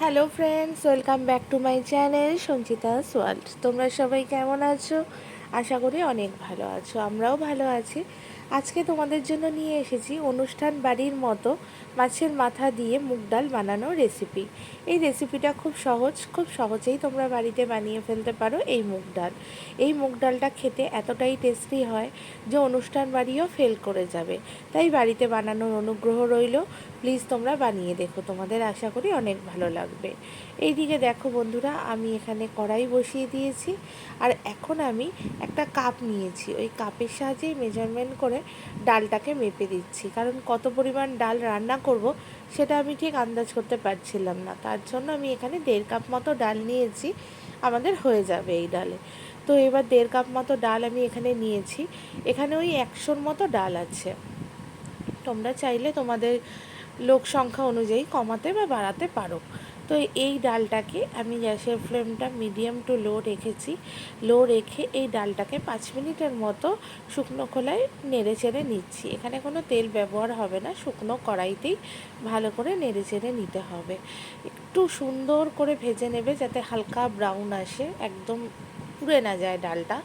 Hello friends welcome back to my channel Sanchita world তোমরা সবাই কেমন আছো? আশা করি অনেক ভালো আছো। আমরাও ভালো আছি। আজকে তোমাদের জন্য নিয়ে এসেছি অনুষ্ঠান বাড়ির মতো মাছের মাথা দিয়ে মুগ ডাল বানানোর রেসিপি এই রেসিপিটা খুব সহজ, খুব সহজেই তোমরা বাড়িতে বানিয়ে ফেলতে পারো এই মুগ ডাল। এই মুগ ডালটা খেতে এতটাই টেস্টি হয় যে অনুষ্ঠান বাড়িও ফেল করে যাবে। তাই বাড়িতে বানানোর অনুগ্রহ রইল। প্লিজ তোমরা বানিয়ে দেখো। তোমাদের আশা করি অনেক ভালো লাগবে। এইদিকে দেখো বন্ধুরা, আমি এখানে কড়াই বসিয়ে দিয়েছি। আর এখন আমি একটা কাপ নিয়েছি। ওই কাপের সাহায্যেই মেজারমেন্ট করে ডালটাকে মেপে দিচ্ছি। কারণ কত পরিমাণ ডাল রান্না করব, সেটা আমি ঠিক আন্দাজ করতে পারছিলাম না। তার জন্য আমি এখানে দেড় কাপ মতো ডাল নিয়েছি, আমাদের হয়ে যাবে এই ডালে। তো এবার দেড় কাপ মতো ডাল আমি এখানে নিয়েছি। এখানে ওই একশোর মতো ডাল আছে। তোমরা চাইলে তোমাদের লোক সংখ্যা অনুযায়ী কমাতে বা বাড়াতে পারো। তো এই ডালটাকে আমি গ্যাসের ফ্লেমটা মিডিয়াম টু লো রেখেছি। লো রেখে এই ডালটাকে পাঁচ মিনিটের মতো শুকনো খোলায় নেড়ে চেড়ে নিচ্ছি। এখানে কোনো তেল ব্যবহার হবে না, শুকনো কড়াইতেই ভালো করে নেড়ে চেড়ে নিতে হবে। একটু সুন্দর করে ভেজে নেবে যাতে হালকা ব্রাউন আসে, একদম পুড়ে না যায় ডালটা।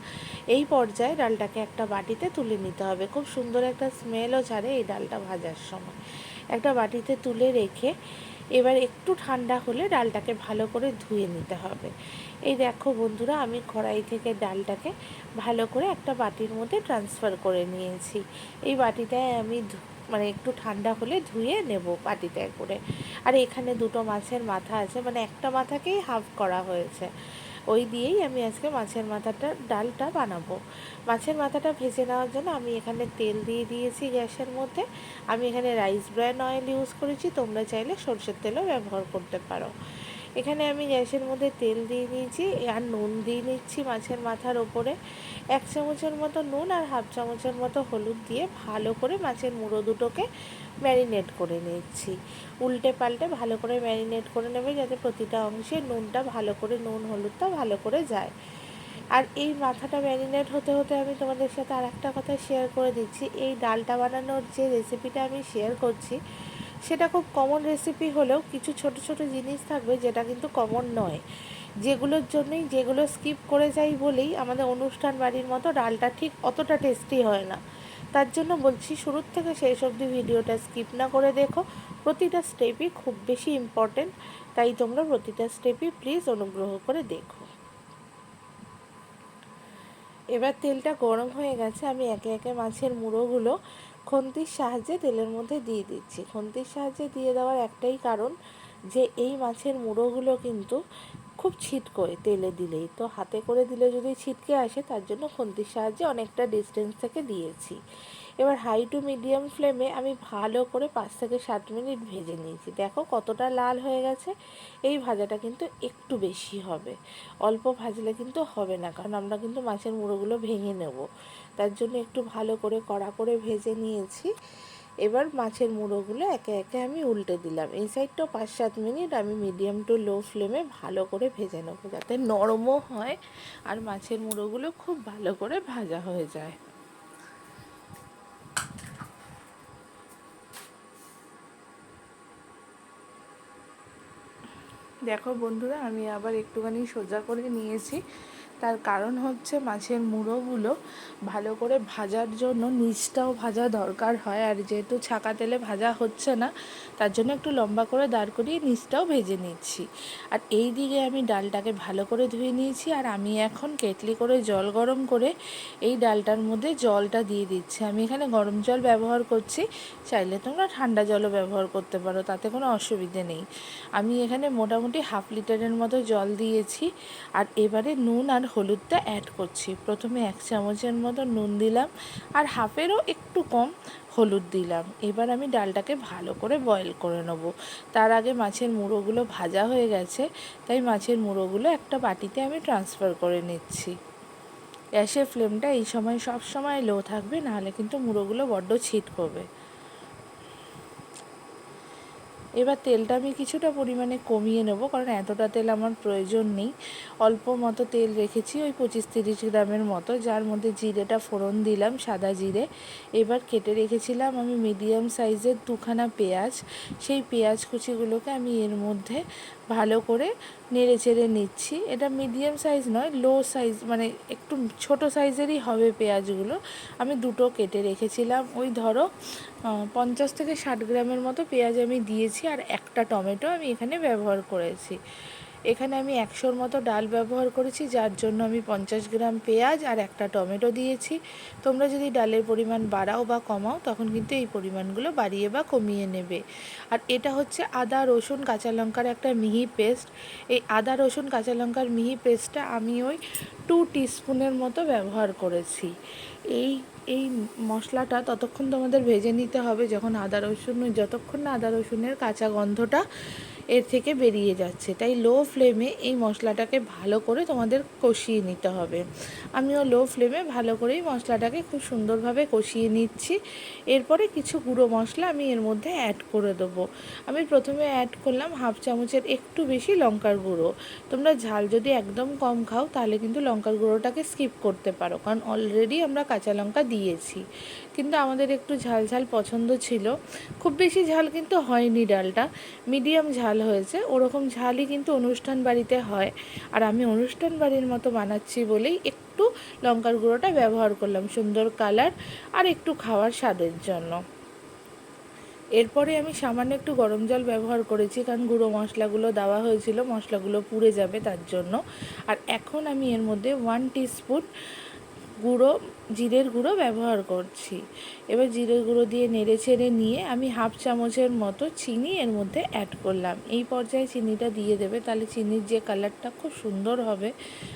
এই পর্যায়ে ডালটাকে একটা বাটিতে তুলে নিতে হবে। খুব সুন্দর একটা স্মেলও ছাড়ে এই ডালটা ভাজার সময়। একটা বাটিতে তুলে রেখে এবার একটু ঠান্ডা হলে ডালটাকে ভালো করে ধুয়ে নিতে হবে। এই দেখো বন্ধুরা, আমি কড়াই থেকে ডালটাকে ভালো করে একটা বাটির মধ্যে ট্রান্সফার করে নিয়েছি। এই বাটিটায় আমি মানে একটু ঠান্ডা হলে ধুয়ে নেব বাটিটায় করে। আর এখানে দুটো মাছের মাথা আছে মানে একটা মাথাকেই হাফ করা হয়েছে। ওই দিয়েই আমি আজকে মাছের মাথাটা, ডালটা বানাবো। মাছের মাথাটা ভেজে নেওয়ার জন্য আমি এখানে তেল দিয়ে দিয়েছি গ্যাসের মধ্যে। আমি এখানে রাইস ব্র্যান অয়েল ইউজ করেছি, তোমরা চাইলে সর্ষের তেলও ব্যবহার করতে পারো। এখানে আমি গ্যাসের মধ্যে তেল দিয়ে নিয়েছি, আর নুন দিয়ে নিচ্ছি মাছের মাথার ওপরে। এক চামচের মতো নুন আর হাফ চামচের মতো হলুদ দিয়ে ভালো করে মাছের মুড়ো দুটোকে ম্যারিনেট করে নিচ্ছি। উল্টে পাল্টে ভালো করে ম্যারিনেট করে নেবে যাতে প্রতিটা অংশে নুনটা ভালো করে, নুন হলুদটা ভালো করে যায়। আর এই মাথাটা ম্যারিনেট হতে হতে আমি তোমাদের সাথে আর একটা কথা শেয়ার করে দিচ্ছি। এই ডালটা বানানোর যে রেসিপিটা আমি শেয়ার করছি, সেটা খুব কমন রেসিপি হলেও কিছু ছোট ছোট জিনিস থাকবে যেটা কিন্তু কমন নয়। যেগুলোর জন্যই, যেগুলো স্কিপ করে যাই বলেই আমাদের অনুষ্ঠান বাড়ির মতো ডালটা ঠিক অতটা টেস্টি হয় না। তার জন্য বলছি শুরুর থেকে শেষ অবধি ভিডিওটা স্কিপ না করে দেখো। প্রতিটা স্টেপই খুব বেশি ইম্পর্টেন্ট তাই তোমরা প্রতিটা স্টেপই প্লিজ অনুগ্রহ করে দেখো। এবার তেলটা গরম হয়ে গেছে, আমি একে একে মাছের মুড়োগুলো খন্তির সাহায্যে তেলের মধ্যে দিয়ে দিচ্ছি। খন্তির সাহায্যে দিয়ে দেওয়ার একটাই কারণ যে এই মাছের মুড়োগুলো কিন্তু খুব ছিটকোয় তেলে দিলেই। তো হাতে করে দিলে যদি ছিটকে আসে, তার জন্য খুন্তির সাহায্যে অনেকটা ডিস্টেন্স থেকে দিয়েছি। এবার হাই টু মিডিয়াম ফ্লেমে আমি ভালো করে পাঁচ থেকে সাত মিনিট ভেজে নিয়েছি। দেখো কতটা লাল হয়ে গেছে। এই ভাজাটা কিন্তু একটু বেশি হবে। অল্প ভাজলে কিন্তু হবে না, কারণ আমরা কিন্তু মাছের মুড়োগুলো ভেঙে নেব। তার জন্য একটু ভালো করে কড়া করে ভেজে নিয়েছি। এবার মাছের মুড়োগুলো একে একে আমি উল্টে দিলাম। এই সাইডটাও পাঁচ সাত মিনিট আমি মিডিয়াম টু লো ফ্লেমে ভালো করে ভেজে নেব যাতে নরমও হয় আর মাছের মুড়োগুলো খুব ভালো করে ভাজা হয়ে যায়। দেখো বন্ধুরা, আমি আবার একটুখানি সোজা করে নিয়েছি। তার কারণ হচ্ছে মাছের মুড়োগুলো ভালো করে ভাজার জন্য নিচটাও ভাজা দরকার হয়। আর যেহেতু ছাকা তেলে ভাজা হচ্ছে না, তার জন্য একটু লম্বা করে দাঁড় করিয়ে নিচটাও ভেজে নিচ্ছি। আর এই দিকে আমি ডালটাকে ভালো করে ধুয়ে নিয়েছি আর আমি এখন কেটলি করে জল গরম করে এই ডালটার মধ্যে জলটা দিয়ে দিচ্ছি। আমি এখানে গরম জল ব্যবহার করছি, চাইলে তোমরা ঠান্ডা জলও ব্যবহার করতে পারো, তাতে কোনো অসুবিধে নেই। আমি এখানে মোটামুটি হাফ লিটারের মতো জল দিয়েছি। আর এবারে নুন আর হলুদটা অ্যাড করছি। প্রথমে এক চামচের মতো নুন দিলাম আর হাফেরও একটু কম হলুদ দিলাম। এবার আমি ডালটাকে ভালো করে বয়েল করে নেব। তার আগে মাছের মুড়োগুলো ভাজা হয়ে গেছে, তাই মাছের মুড়োগুলো একটা বাটিতে আমি ট্রান্সফার করে নিচ্ছি। গ্যাসের ফ্লেমটা এই সময় সব সময় লো থাকবে, নাহলে কিন্তু মুড়োগুলো বড্ড ছিট করবে এবার তেলটা আমি কিছুটা পরিমাণে কমিয়ে নেব, কারণ এতটা তেল আমার প্রয়োজন নেই। অল্প মতো তেল রেখেছি, ওই পঁচিশ তিরিশ গ্রামের মতো, যার মধ্যে জিরেটা ফোড়ন দিলাম, সাদা জিরে। এবার কেটে রেখেছিলাম আমি মিডিয়াম সাইজের দুখানা পেঁয়াজ। সেই পেঁয়াজ কুচিগুলোকে আমি এর মধ্যে ভালো করে নেড়ে চেড়ে নিচ্ছি। এটা মিডিয়াম সাইজ নয় লো সাইজ মানে একটু ছোট সাইজেরই হবে পেঁয়াজগুলো। আমি দুটো কেটে রেখেছিলাম। ওই ধরো পঞ্চাশ থেকে ষাট গ্রামের মতো পেঁয়াজ আমি দিয়েছি আর একটা টমেটো আমি এখানে ব্যবহার করেছি। এখানে আমি একশোর মতো ডাল ব্যবহার করেছি, যার জন্য আমি পঞ্চাশ গ্রাম পেঁয়াজ আর একটা টমেটো দিয়েছি। তোমরা যদি ডালের পরিমাণ বাড়াও বা কমাও, তখন কিন্তু এই পরিমাণগুলো বাড়িয়ে বা কমিয়ে নেবে। আর এটা হচ্ছে আদা, রসুন, কাঁচা লঙ্কার একটা মিহি পেস্ট। এই আদা, রসুন, কাঁচা লঙ্কার মিহি পেস্টটা আমি ওই টু টিস্পুনের মতো ব্যবহার করেছি। এই এই মশলাটা ততক্ষণ তোমাদের ভেজে নিতে হবে, যখন আদা, রসুন, যতক্ষণ না আদা, রসুনের কাঁচা গন্ধটা এর থেকে বেরিয়ে যাচ্ছে। তাই লো ফ্লেমে এই মশলাটাকে ভালো করে তোমাদের কষিয়ে নিতে হবে। আমিও লো ফ্লেমে ভালো করেই মশলাটাকে খুব সুন্দরভাবে কষিয়ে নিচ্ছি। এরপরে কিছু গুঁড়ো মশলা আমি এর মধ্যে অ্যাড করে দেবো। আমি প্রথমে অ্যাড করলাম হাফ চামচের একটু বেশি লঙ্কার গুঁড়ো। তোমরা ঝাল যদি একদম কম খাও, তাহলে কিন্তু লঙ্কার গুঁড়োটাকে স্কিপ করতে পারো। কারণ অলরেডি আমরা কাঁচা লঙ্কা দিয়েছি। কিন্তু আমাদের একটু ঝাল ঝাল পছন্দ ছিল। খুব বেশি ঝাল কিন্তু হয়নি ডালটা। মিডিয়াম ঝাল হয়েছে ওরকম ঝালই কিন্তু অনুষ্ঠান বাড়িতে হয়। আর আমি অনুষ্ঠান বাড়ির মতো বানাচ্ছি বলেই একটু লঙ্কার গুঁড়োটা ব্যবহার করলাম, সুন্দর কালার আর একটু খাওয়ার স্বাদের জন্য। এরপরে আমি সামান্য একটু গরম জল ব্যবহার করেছি, কারণ গুঁড়ো মশলাগুলো দেওয়া হয়েছিল, মশলাগুলো পুড়ে যাবে তার জন্য। আর এখন আমি এর মধ্যে ওয়ান টিস্পুন গুঁড়ো, জিরের গুঁড়ো ব্যবহার করছি। এবার জিরের গুঁড়ো দিয়ে নেড়ে ছেড়ে নিয়ে আমি হাফ চামচের মতো চিনি এর মধ্যে অ্যাড করলাম। এই পর্যায়ে চিনিটা দিয়ে দেবে, তাহলে চিনির যে কালারটা খুব সুন্দর হবে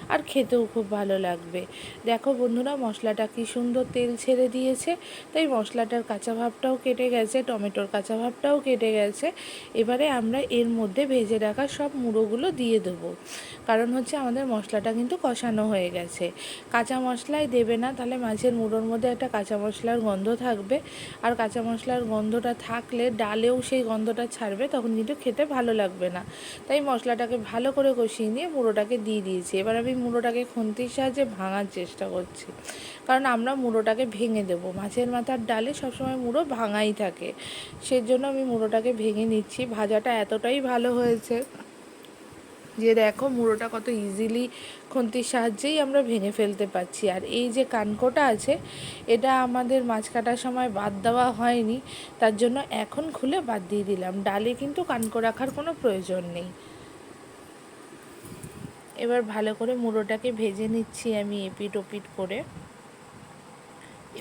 আর খেতেও খুব ভালো লাগবে। দেখো বন্ধুরা, মশলাটা কি সুন্দর তেল ছেড়ে দিয়েছে, তাই মশলাটার কাঁচা ভাবটাও কেটে গেছে, টমেটোর কাঁচা ভাবটাও কেটে গেছে। এবারে আমরা এর মধ্যে ভেজে রাখা সব মুড়োগুলো দিয়ে দেবো। কারণ হচ্ছে আমাদের মশলাটা কিন্তু কষানো হয়ে গেছে। কাঁচা মশলায় দেবে না, তাহলে মাছের মুড়োর মধ্যে একটা কাঁচা মশলার গন্ধ থাকবে। আর কাঁচা মশলার গন্ধটা থাকলে ডালেও সেই গন্ধটা ছাড়বে, তখন কিন্তু খেতে ভালো লাগবে না। তাই মশলাটাকে ভালো করে কষিয়ে নিয়ে মুড়োটাকে দিয়ে দিয়েছি। এবার আমি মুড়োটাকে খুন্তির সাহায্যে ভাঙার চেষ্টা করছি। কারণ আমরা মুড়োটাকে ভেঙে দেবো। মাছের মাথার ডালে সবসময় মুড়ো ভাঙাই থাকে। সেজন্য আমি মুড়োটাকে ভেঙে নিচ্ছি। ভাজাটা এতটাই ভালো হয়েছে। যে দেখো মুড়োটা কত ইজিলি খন্তির সাহায্যেই আমরা ভেঙে ফেলতে পারছি। আর এই যে কানকোটা আছে, এটা আমাদের মাছ কাটার সময় বাদ দেওয়া হয়নি, তার জন্য এখন খুলে বাদ দিয়ে দিলাম। ডালে কিন্তু কানকো রাখার কোনো প্রয়োজন নেই। এবার ভালো করে মুড়োটাকে ভেজে নিচ্ছি আমি এপিট ওপিট করে।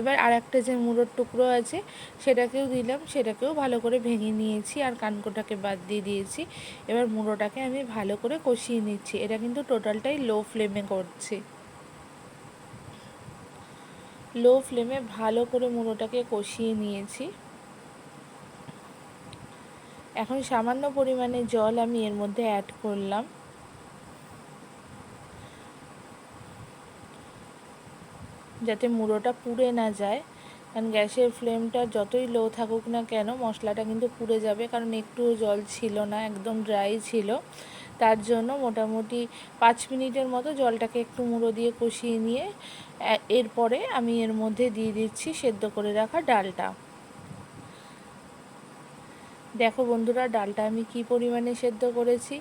এবার আর একটা যে মুড়োর টুকরো আছে, সেটাকেও দিলাম, সেটাকেও ভালো করে ভেঙে নিয়েছি আর কানকোটাকে বাদ দিয়ে দিয়েছি। এবার মুড়োটাকে আমি ভালো করে কষিয়ে নিচ্ছি। এটা কিন্তু টোটালটাই লো ফ্লেমে করছি। লো ফ্লেমে ভালো করে মুড়োটাকে কষিয়ে নিয়েছি। এখন সামান্য পরিমাণে জল আমি এর মধ্যে অ্যাড করলাম। যাতে মুড়োটা পুড়ে না যায়। কারণ গ্যাসের ফ্লেমটা যতই লো থাকুক না কেন, মশলাটা কিন্তু পুড়ে যাবে। কারণ একটুও জল ছিল না, একদম ড্রাই ছিল। তার জন্য মোটামুটি পাঁচ মিনিটের মতো জলটাকে একটু মুড়ো দিয়ে কষিয়ে নিয়ে এরপরে আমি এর মধ্যে দিয়ে দিচ্ছি সেদ্ধ করে রাখা ডালটা। দেখো বন্ধুরা, ডালটা আমি কি পরিমাণে সেদ্ধ করেছি?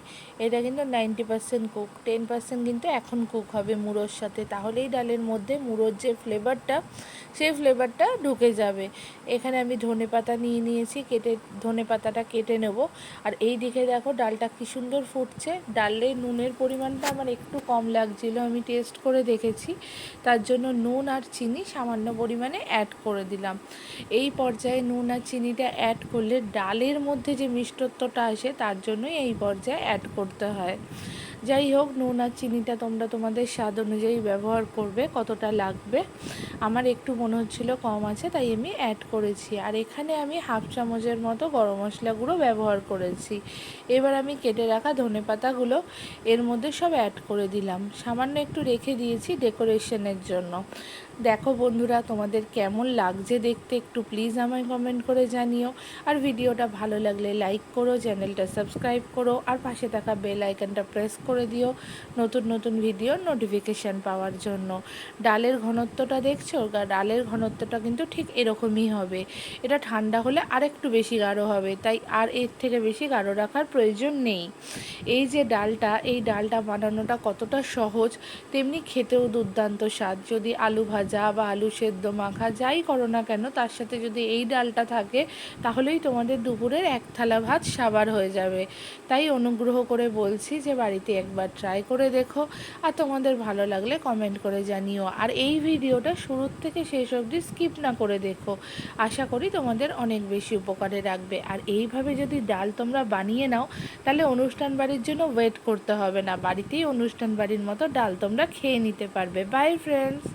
এটা কিন্তু ninety percent cook ten percent কিন্তু এখন কুক হবে মুড়োর সাথে। তাহলেই ডালের মধ্যে মুড়োর যে ফ্লেভারটা সেই ফ্লেভারটা ঢুকে যাবে। এখানে আমি ধনে পাতা নিয়ে নিয়েছি, কেটে ধনে পাতাটা কেটে নেব। আর এই দিকে দেখো ডালটা কি সুন্দর ফুটছে। ডালে নুনের পরিমাণটা আমার একটু কম লাগছিল, আমি টেস্ট করে দেখেছি। তার জন্য নুন আর চিনি সামান্য পরিমাণে অ্যাড করে দিলাম। এই পর্যায়ে নুন আর চিনিটা অ্যাড করলে ডালের মধ্যে যে মিষ্টত্বটা আসে, তার জন্যই এই পর্যায়ে অ্যাড করতে হয়। যাই হোক, নুন আর চিনিটা তোমরা তোমাদের স্বাদ অনুযায়ী ব্যবহার করবে, কতটা লাগবে। আমার একটু মনে হচ্ছিল কম আছে, তাই আমি অ্যাড করেছি। আর এখানে আমি হাফ চামচের মতো গরম মশলা গুঁড়ো ব্যবহার করেছি। এবার আমি কেটে রাখা ধনে পাতাগুলো এর মধ্যে সব অ্যাড করে দিলাম। সামান্য একটু রেখে দিয়েছি ডেকোরেশনের জন্য। দেখো বন্ধুরা, তোমাদের কেমন লাগছে দেখতে একটু প্লিজ আমায় কমেন্ট করে জানিও। আর ভিডিওটা ভালো লাগলে লাইক করো, চ্যানেলটা সাবস্ক্রাইব করো, আর পাশে থাকা বেল আইকনটা প্রেস করে দিও নতুন নতুন ভিডিওর নোটিফিকেশান পাওয়ার জন্য। ডালের ঘনত্বটা দেখছ? ডালের ঘনত্বটা কিন্তু ঠিক এরকমই হবে। এটা ঠান্ডা হলে আরেকটু বেশি গাঢ় হবে, তাই আর এর থেকে বেশি গাঢ় রাখার প্রয়োজন নেই। এই যে ডালটা, এই ডালটা বানানোটা কতটা সহজ, তেমনি খেতেও দুর্দান্ত স্বাদ। যদি আলু ভাজা বা আলু সেদ্ধ মাখা যাই করো না কেন, তার সাথে যদি এই ডালটা থাকে, তাহলেই তোমাদের দুপুরের এক থালা ভাত সাবার হয়ে যাবে। তাই অনুগ্রহ করে বলছি যে বাড়িতে একবার ট্রাই করে দেখো, আর তোমাদের ভালো লাগলে কমেন্ট করে জানিও। আর এই ভিডিওটা শুরুর থেকে শেষ অবধি স্কিপ না করে দেখো। আশা করি তোমাদের অনেক বেশি উপকারে রাখবে। আর এইভাবে যদি ডাল তোমরা বানিয়ে নাও, তাহলে অনুষ্ঠান বাড়ির জন্য ওয়েট করতে হবে না। বাড়িতেই অনুষ্ঠান বাড়ির মতো ডাল তোমরা খেয়ে নিতে পারবে। By friends